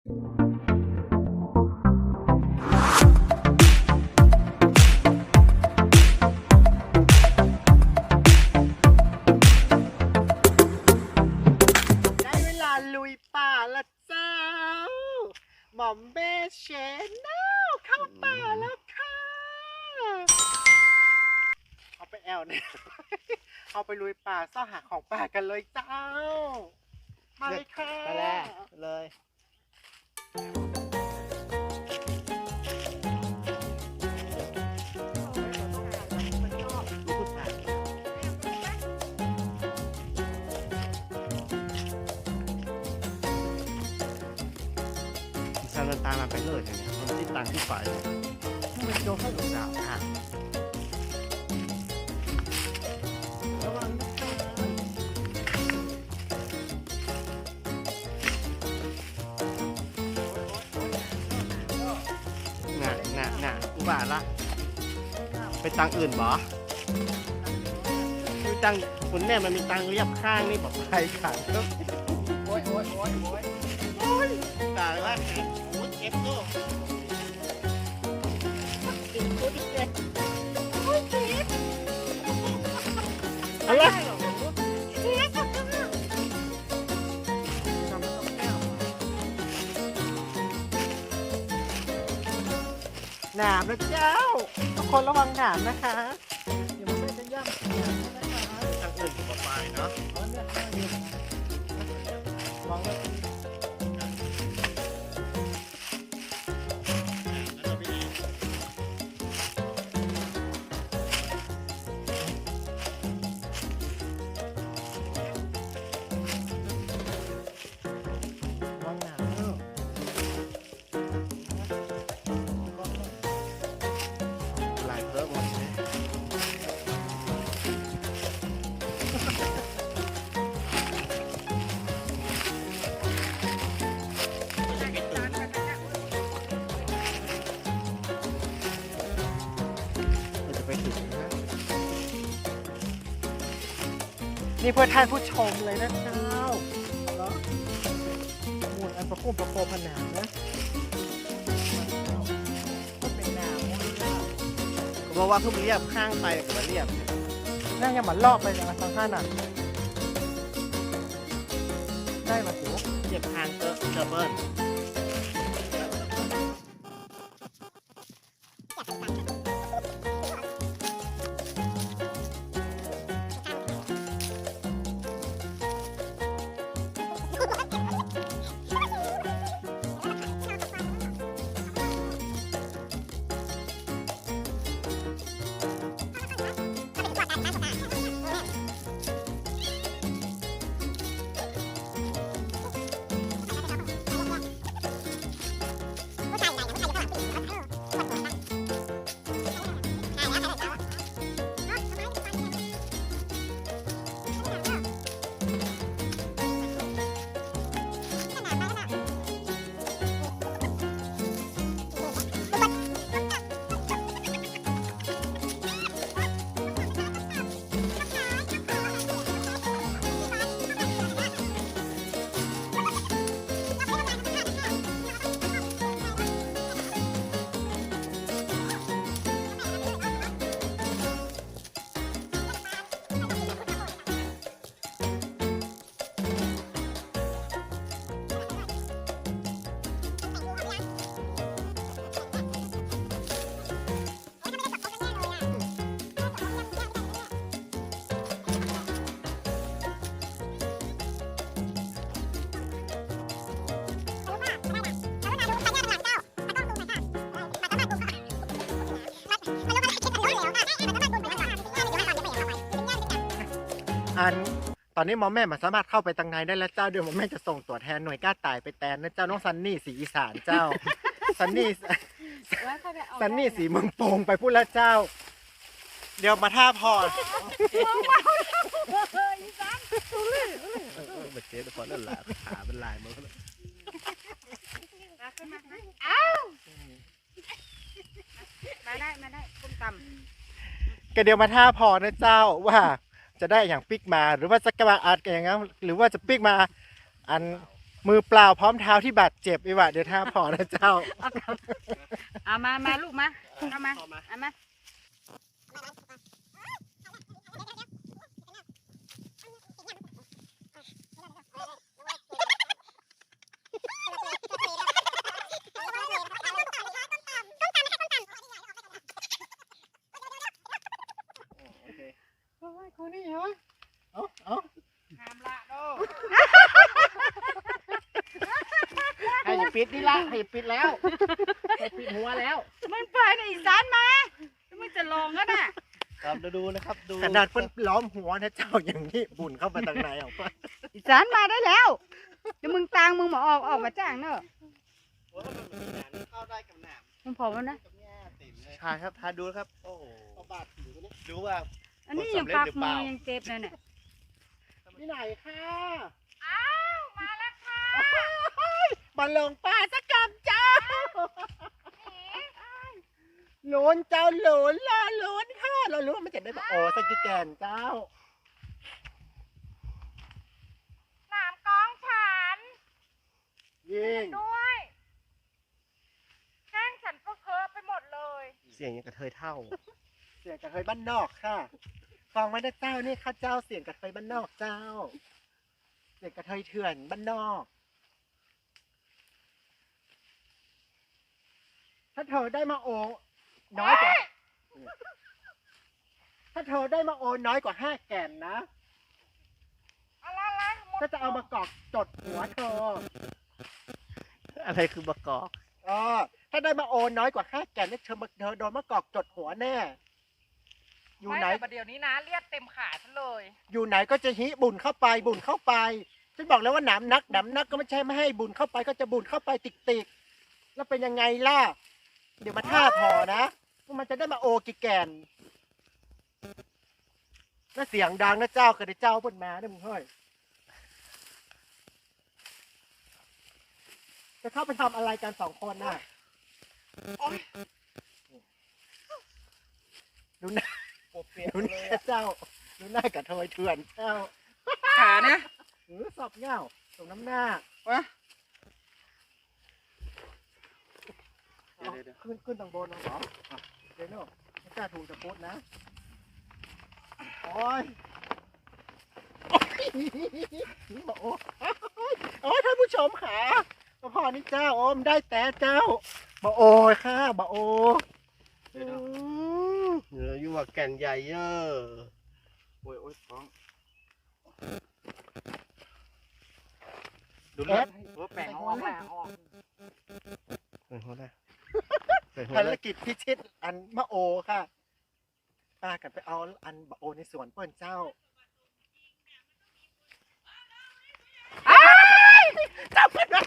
ได้เวลาลุยป่าละเจ้า หม่อมเบเชนเนาเข้าป่าแล้วค่ะ เอาไปแอลเนี่ย เอาไปลุยป่าซ่อหาของป่ากันเลยเจ้า มาเลยค่ะ ไปแล้วเลย กผู้ชายชาวเดินตามมาไปเลยเนี่ยมันติดตังที่ฝ่ายมันโดนให้ลูกสาวค่ะระ ละไปตังอื่นบ่คือตังคุณแม่มันมีตังเรียบข้างนี่บอกไปขังแล้วโอ้ยโอ้ยโอ้ยโอ้ยตายว่าแขนโอ้ยเจ็บตัวอะไร หนามนะเจ้า ทุกคนระวังหนามนะคะ นี่เพื่อท่านผู้ชมเลยนะเจ้าเหรอมูลอันประโคมประโคมผนังนะก็เป็นหนามนะเจ้าก็บอกว่าเพิ่งเรียบข้างไปกับมาเรียบนั่งยังหมันรอบไปเลยนะทางข้างน่ะได้มาสิวเรียบข้างเจอเจอเบิ้ล อัน ตอนนี้หมอแม่มาสามารถเข้าไปตังในได้แล้วเจ้าเดี๋ยวหมอแม่จะส่งตัวแทนหน่วยกล้าตายไปแทนนะเจ้าน้องซันนี่สีอีสานเจ้า ซันนี่ซันนี่สีเมืองโป่งไปพูดแล้วเจ้า เดี๋ยวมาท่าพอเออเบัดเจ๊ทุกคนนั่นแหละขาเป็นลายมันก็เลยมาได้ มาได้ต้มตก็เดี๋ยวมาท่าพอนะเจ้าว่า จะได้อย่างปิกมา หรือว่าสักระบะอัดอย่างนั้นหรือว่าจะปิกมาอันมือเปล่าพร้อมเท้าที่บาดเจ็บอีหวะเดี๋ยวท่าพอนะเจ้า เอามา มาลูกมา เอามา เอามา เอามา โอเค โอ้ยคนนี้เหรอเอาเอาห้ามละโดให้อย่าปิดนี่ละให้อย่าปิดแล้วให้ปิดหัวแล้ว มันไปในอีสานมาแล้วมันจะลงก็น่ะครับดูดูนะครับดูขนาดเพิ่นล้อมหัวนะเจ้าอย่างนี้บุญเข้าไปทางไหนออกไปอีสานมาได้แล้วเดี๋ยวมึงตางมึงมาออกออกมาจ้างเนอะโอ้ยมันเป็นหนามเข้าได้กับหนามมึงพอแล้วนะกับแง่ติ่มเลยใช่ครับทานดูนะครับโอ้โหเอาบาดผิวนี่ดูว่า อันนี้ผลยังสำเร็จปักหรือเปมืล่าอยังเจ็บเลยเนี่ยที่ไหนค่ะ อ้าว มาแล้วค่ะมาลงป้าสักกำเจ้าหลุนเจ้าหลุนล่อหลุนค่ะ เรารู้ว่ามันจะได้บอกโอ้สักกี่แกนเจ้าหนามกองฉันยิงด้วยแข้งฉันก็เคอะไปหมดเลย เสียงยังกระเทยเท่า เสียงกระเทยบ้านนอกค่ะ ฟังไว้นะเจ้านี่ข้าเจ้าเสียงกระเทยบ้านนอกเจ้า เสียงกระเทยเถื่อนบ้านนอก ถ้าเธอได้มาโอ น้อยกว่าถ้าเธอได้มาโอน้อยกว่าห้าแก่นนะอะไรอะไรหมดก็จะเอามากอกจดหัวเธออะไรคือประกอบเออถ้าได้มาโอน้อยกว่าห้าแก่นเนี่ยเธอมาเธอโดนมากอกจดหัวแน่ อยู่ไหนม่แต่ประเดี๋ยวนี้นะเลียดเต็มขาฉันเลยอยู่ไหนก็จะหิบุญเข้าไปบุญเข้าไป ฉันบอกแล้วว่าหนามนักหนามนักก็ไม่ใช่ไม่ให้บุญเข้าไปก็จะบุญเข้าไปติกติกๆแล้วเป็นยังไงล่ะ เดี๋ยวมาท่าพอนะว่ามันจะได้มาโอกิแกนแล้วเสียงดังนะเจ้าเคยได้เจ้าบนมาเนี่ยมึงเฮ้ยจะเข้าไปทำอะไรกันสองคนน่ะดูหน้า ปวดเปียกดูหเลน้ายเจ้าดูหน้ากับเทยเถื่อนเจ้าขานะหรือสอบเง่าตรงน้ำหน้าวะเอาขึ้นขึ้นตรงบนเอาเหรออะเดี๋ยวโน่ไม่กล้าถูกจะพุดนะโอ้ยโอ้ยนี่บอกโอ้ยโอ้ยท่านผู้ชมค่ะมาพอนี่เจ้าโอมได้แต่เจ้าบอโอ้ยค่ะบอโออืม เหนืออยู่ว่าแก่นใหญ่เยอะโอ้ยโอ้ยท้องดูเล็บโอ้แปลงออกแปลงออกเป็นหัวได้เป็นหัวภารได้กิจพิชิตอันมะโอค่ะป้ากันไปเอาอันบะโอในสวนเปิ้นเจ้าจับมันไว้